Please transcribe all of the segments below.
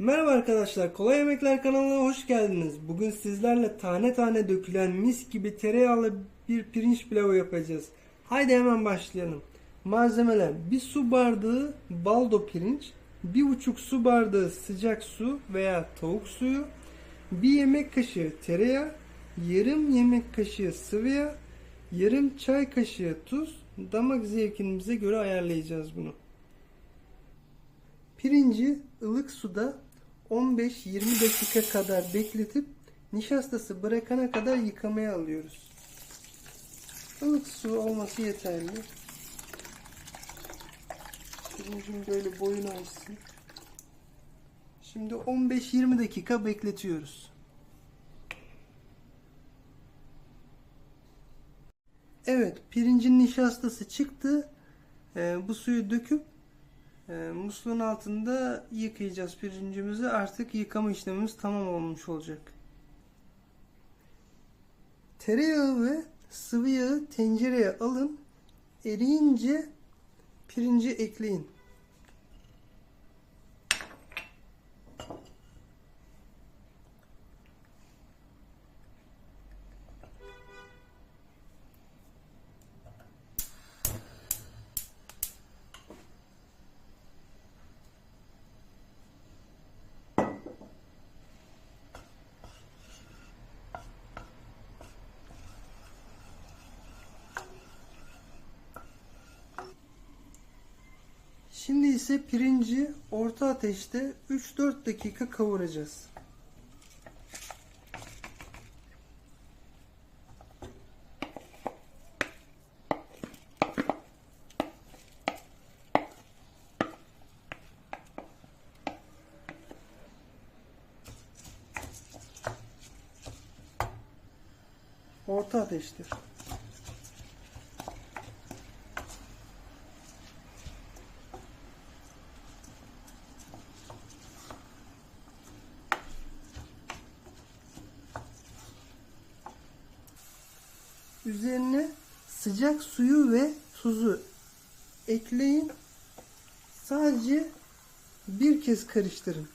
Merhaba arkadaşlar, Kolay Yemekler kanalına hoş geldiniz. Bugün sizlerle tane tane dökülen mis gibi tereyağlı bir pirinç pilavı yapacağız. Haydi hemen başlayalım. Malzemeler bir su bardağı baldo pirinç, bir buçuk su bardağı sıcak su veya tavuk suyu, bir yemek kaşığı tereyağı, yarım yemek kaşığı sıvı yağ, yarım çay kaşığı tuz, damak zevkimize göre ayarlayacağız bunu. Pirinci ılık suda 15-20 dakika kadar bekletip nişastası bırakana kadar yıkamaya alıyoruz. Ilık su olması yeterli. Pirincim böyle boyunu açsın. Şimdi 15-20 dakika bekletiyoruz. Evet, pirincin nişastası çıktı. Ee, bu suyu döküp e, musluğun altında yıkayacağız pirincimizi. Artık yıkama işlemimiz tamam olmuş olacak. Tereyağı ve sıvı yağı tencereye alın. Eriyince pirinci ekleyin. Şimdi ise pirinci orta ateşte 3-4 dakika kavuracağız. Orta ateştir. Üzerine sıcak suyu ve tuzu ekleyin. Sadece bir kez karıştırın.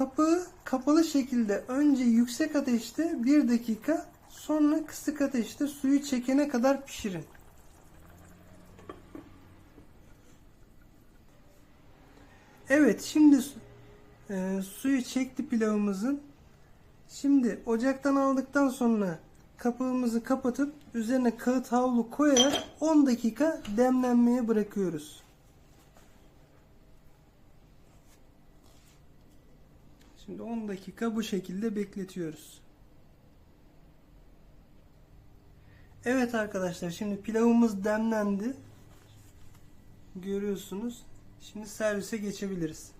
Kapağı kapalı şekilde önce yüksek ateşte 1 dakika sonra kısık ateşte suyu çekene kadar pişirin. Evet şimdi e, suyu çekti pilavımızın. Şimdi ocaktan aldıktan sonra kapağımızı kapatıp üzerine kağıt havlu koyarak 10 dakika demlenmeye bırakıyoruz. Şimdi 10 dakika bu şekilde bekletiyoruz. Evet arkadaşlar şimdi pilavımız demlendi. Görüyorsunuz. Şimdi servise geçebiliriz.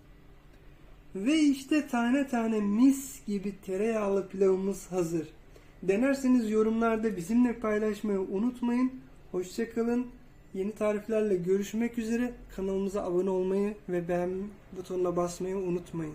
Ve işte tane tane mis gibi tereyağlı pilavımız hazır. Denerseniz yorumlarda bizimle paylaşmayı unutmayın. Hoşçakalın. Yeni tariflerle görüşmek üzere. Kanalımıza abone olmayı ve beğen butonuna basmayı unutmayın.